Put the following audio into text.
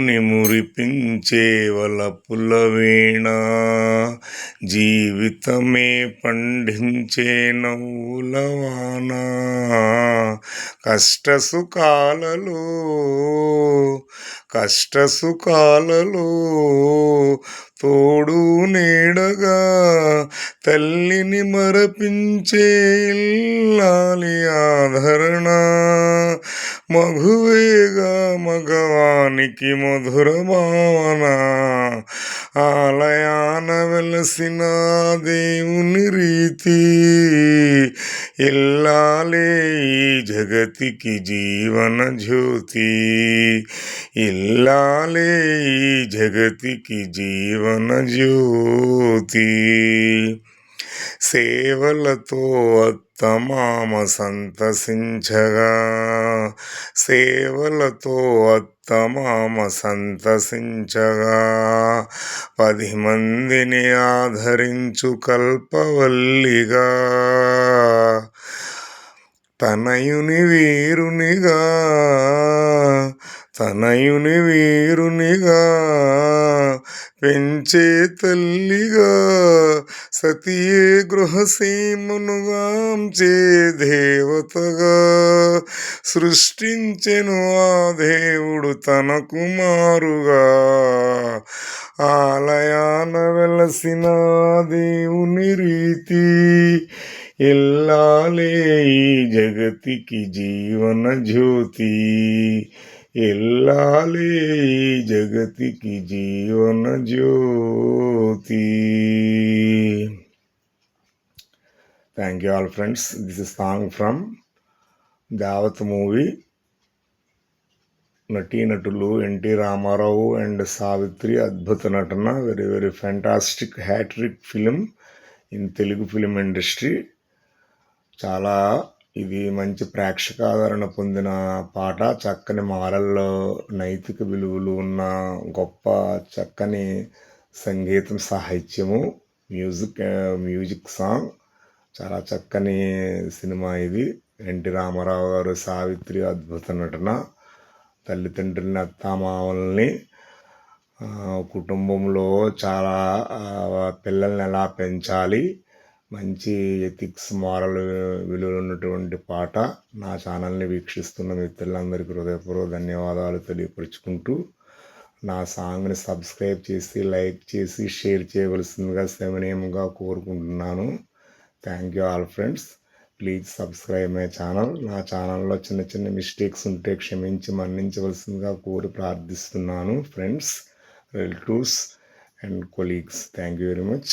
ని మురిపించే వలపుల వీణ జీవితమే పండించే నవ్వులవాన కష్ట సుఖాలలో కష్ట సుఖాలలో తోడు నీడగా తల్లిని మరపించే ఇల్లాలి ఆధరణ మగువేగా మగవానికి మధుర భావన. ఆలయాన వెలసిన దేవుని రీతి. ఇల్లాలే ఈ జగతికి జీవన జ్యోతి. ఇల్లాలే ఈ జగతికి జీవన జ్యోతి. సేవలతో అత్తమామ సంతసించగా. సేవలతో అత్తమామ సంతసించగా. పది మందిని ఆదరించు కల్పవల్లిగా. తనయుని వీరునిగా. తనయుని వీరునిగా పెంచే తల్లిగా సతియే గృహసీమునుగాంచే దేవతగా సృష్టించెను ఆ దేవుడు తన కుమారుగా. ఆలయాన వెలసిన దేవుని రీతి ఎల్లాలే ఈ జగతికి జీవన జ్యోతి. ఎల్లాలి ఈ జగతికి జీవన జ్యోతి. Thank you all friends this is song from Dawat movie నటీనటులు ఎన్టీ రామారావు అండ్ సావిత్రి అద్భుత నటన. Very very fantastic hat trick film in Telugu film industry చాలా ఇది మంచి ప్రేక్షకాదరణ పొందిన పాట. చక్కని మాలల్లో నైతిక విలువలు ఉన్న గొప్ప చక్కని సంగీతం సాహిత్యము. Music music song. చాలా చక్కని సినిమా ఇది. ఎన్టీ రామారావు గారు సావిత్రి అద్భుత నటన. తల్లిదండ్రులని అత్తామామల్ని కుటుంబంలో చాలా పిల్లల్ని ఎలా పెంచాలి మంచి ఎథిక్స్ మారల్ విలువలు ఉన్నటువంటి పాట నా ఛానల్ని వీక్షిస్తున్న మిత్రులందరికీ హృదయపూర్వక ధన్యవాదాలు తెలియపరుచుకుంటూ నా సాంగ్ని సబ్స్క్రైబ్ చేసి లైక్ చేసి షేర్ చేయవలసిందిగా శమనీయంగా కోరుకుంటున్నాను. Thank you all friends please subscribe my channel నా ఛానల్లో చిన్న చిన్న మిస్టేక్స్ ఉంటే క్షమించి మన్నించవలసిందిగా కోరి ప్రార్థిస్తున్నాను friends relatives and colleagues thank you very much